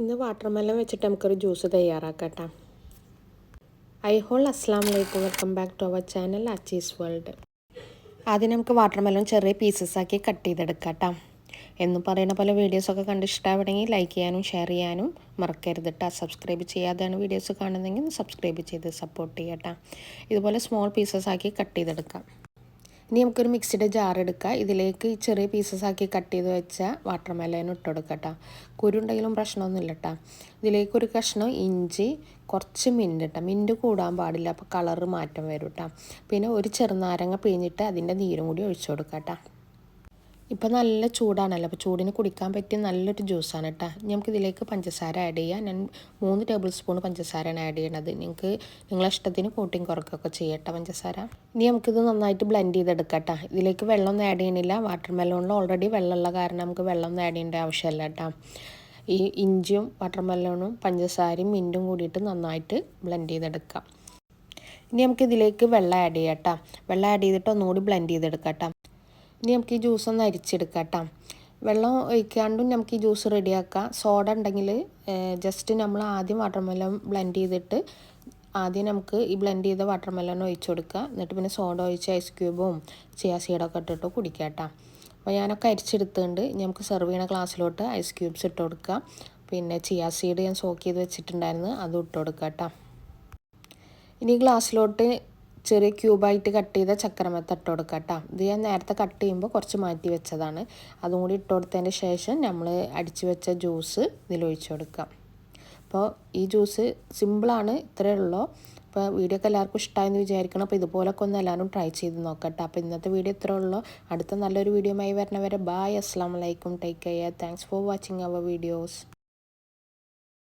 ഇന്ന് water melon വെച്ചിട്ട് നമുക്കൊരു ജ്യൂസ് തയ്യാറാക്കട്ടെ. ഐ ഹോൾ അസ്സാം വലൈക്കും welcome back to our channel Achees world. ആദ്യം നമുക്ക് വാട്ടർ മെല്ലൻ ചെറിയ പീസസ് ആക്കി കട്ട് ചെയ്തെടുക്കാം എന്നും പറയുന്ന പോലെ വീഡിയോസൊക്കെ കണ്ട് ഇഷ്ടമാവണമെങ്കിൽ ലൈക്ക് ചെയ്യാനും ഷെയർ ചെയ്യാനും മറക്കരുത് കേട്ടോ സബ്സ്ക്രൈബ് ചെയ്യാതെയാണ് വീഡിയോസ് കാണുന്നതെങ്കിൽ സബ്സ്ക്രൈബ് ചെയ്ത് സപ്പോർട്ട് ചെയ്യട്ടെ. ഇതുപോലെ സ്മോൾ പീസസ് ആക്കി കട്ട് ചെയ്തെടുക്കാം. ഇനി നമുക്കൊരു മിക്സിയുടെ ജാർ എടുക്കുക ഇതിലേക്ക് ചെറിയ പീസസ് ആക്കി കട്ട് ചെയ്ത് വെച്ച വാട്ടർ മെലൻ ഇട്ട് കൊടുക്കുക കേട്ടോ കുരുണ്ടെങ്കിലും പ്രശ്നമൊന്നുമില്ല കേട്ടോ ഇതിലേക്ക് ഒരു കഷ്ണം ഇഞ്ചി കുറച്ച് മിന്റ് കേട്ടോ മിന്റ് കൂടാൻ പാടില്ല അപ്പോൾ കളറ് മാറ്റം വരും കേട്ടോ പിന്നെ ഒരു ചെറുനാരങ്ങ പിഴിഞ്ഞിട്ട് അതിന്റെ നീരും കൂടി ഒഴിച്ചു കൊടുക്കാം കേട്ടോ ഇപ്പോൾ നല്ല ചൂടാണല്ലോ. അപ്പോൾ ചൂടിന് കുടിക്കാൻ പറ്റിയ നല്ലൊരു ജ്യൂസാണ് കേട്ടോ നമുക്ക് ഇതിലേക്ക് പഞ്ചസാര ആഡ് ചെയ്യാം. ഞാൻ മൂന്ന് ടേബിൾ സ്പൂൺ പഞ്ചസാരയാണ് ആഡ് ചെയ്യണത്. നിങ്ങൾക്ക് നിങ്ങളെ ഇഷ്ടത്തിന് കൂട്ടിയും കുറക്കൊക്കെ ചെയ്യട്ടെ പഞ്ചസാര. ഇനി നമുക്കിത് നന്നായിട്ട് ബ്ലെൻഡ് ചെയ്തെടുക്കാം കേട്ടോ ഇതിലേക്ക് വെള്ളമൊന്നും ആഡ് ചെയ്യണില്ല. വാട്ടർ മെലോണിൽ ഓൾറെഡി വെള്ളമുള്ള കാരണം നമുക്ക് വെള്ളമൊന്നും ആഡ് ചെയ്യേണ്ട ആവശ്യമില്ല കേട്ടോ ഈ ഇഞ്ചിയും വാട്ടർ മെലോണും പഞ്ചസാരയും മിന്റും കൂടിയിട്ട് നന്നായിട്ട് ബ്ലെൻഡ് ചെയ്തെടുക്കാം. ഇനി നമുക്ക് ഇതിലേക്ക് വെള്ളം ആഡ് ചെയ്യാം കേട്ടോ വെള്ളം ആഡ് ചെയ്തിട്ട് ഒന്നുകൂടി ബ്ലെൻഡ് ചെയ്തെടുക്കാം ഇനി നമുക്ക് ഈ ജ്യൂസ് ഒന്ന് അരിച്ചെടുക്കാം കേട്ടോ വെള്ളം ഒഴിക്കാണ്ടും നമുക്ക് ഈ ജ്യൂസ് റെഡിയാക്കാം സോഡ ഉണ്ടെങ്കിൽ ജസ്റ്റ് നമ്മൾ ആദ്യം വാട്ടർമെലൺ ബ്ലെൻഡ് ചെയ്തിട്ട് ആദ്യം നമുക്ക് ഈ ബ്ലെൻഡ് ചെയ്ത വാട്ടർമെലൺ ഒഴിച്ചു കൊടുക്കുക. എന്നിട്ട് പിന്നെ സോഡ ഒഴിച്ച് ഐസ് ക്യൂബും ചിയാ സീഡൊക്കെ ഇട്ടിട്ട് കുടിക്കാം കേട്ടോ അപ്പോൾ ഞാനൊക്കെ അരിച്ചെടുത്തുകൊണ്ട് നമുക്ക് സെർവ് ചെയ്യണ ഗ്ലാസ്സിലോട്ട് ഐസ് ക്യൂബ്സ് ഇട്ട് കൊടുക്കുക. പിന്നെ ചിയാ സീഡ് ഞാൻ സോക്ക് ചെയ്ത് വെച്ചിട്ടുണ്ടായിരുന്നു. അതും ഇട്ട് കൊടുക്കുക കേട്ടോ ഇനി ഗ്ലാസ്സിലോട്ട് ചെറിയ ക്യൂബായിട്ട് കട്ട് ചെയ്ത ചക്കരമത്ത ഇട്ട് കൊടുക്കുക കേട്ടോ. ഇത് ഞാൻ നേരത്തെ കട്ട് ചെയ്യുമ്പോൾ കുറച്ച് മാറ്റി വെച്ചതാണ്. അതും കൂടി ഇട്ട് കൊടുത്തതിന് ശേഷം നമ്മൾ അടിച്ചു വെച്ച ജ്യൂസ് ഇതിലൊഴിച്ചു കൊടുക്കാം അപ്പോൾ ഈ ജ്യൂസ് സിമ്പിളാണ് ഇത്രയേ ഉള്ളൂ. അപ്പോൾ വീഡിയോ ഒക്കെ എല്ലാവർക്കും ഇഷ്ടമായെന്ന് വിചാരിക്കണം. അപ്പോൾ ഇതുപോലൊക്കെ ഒന്ന് എല്ലാവരും ട്രൈ ചെയ്ത് നോക്കട്ടെ അപ്പോൾ ഇന്നത്തെ വീഡിയോ ഇത്രയേ ഉള്ളൂ. അടുത്ത നല്ലൊരു വീഡിയോ ആയി വരണവരെ ബായ് അസ്സാം വലൈക്കും take care thanks for watching our videos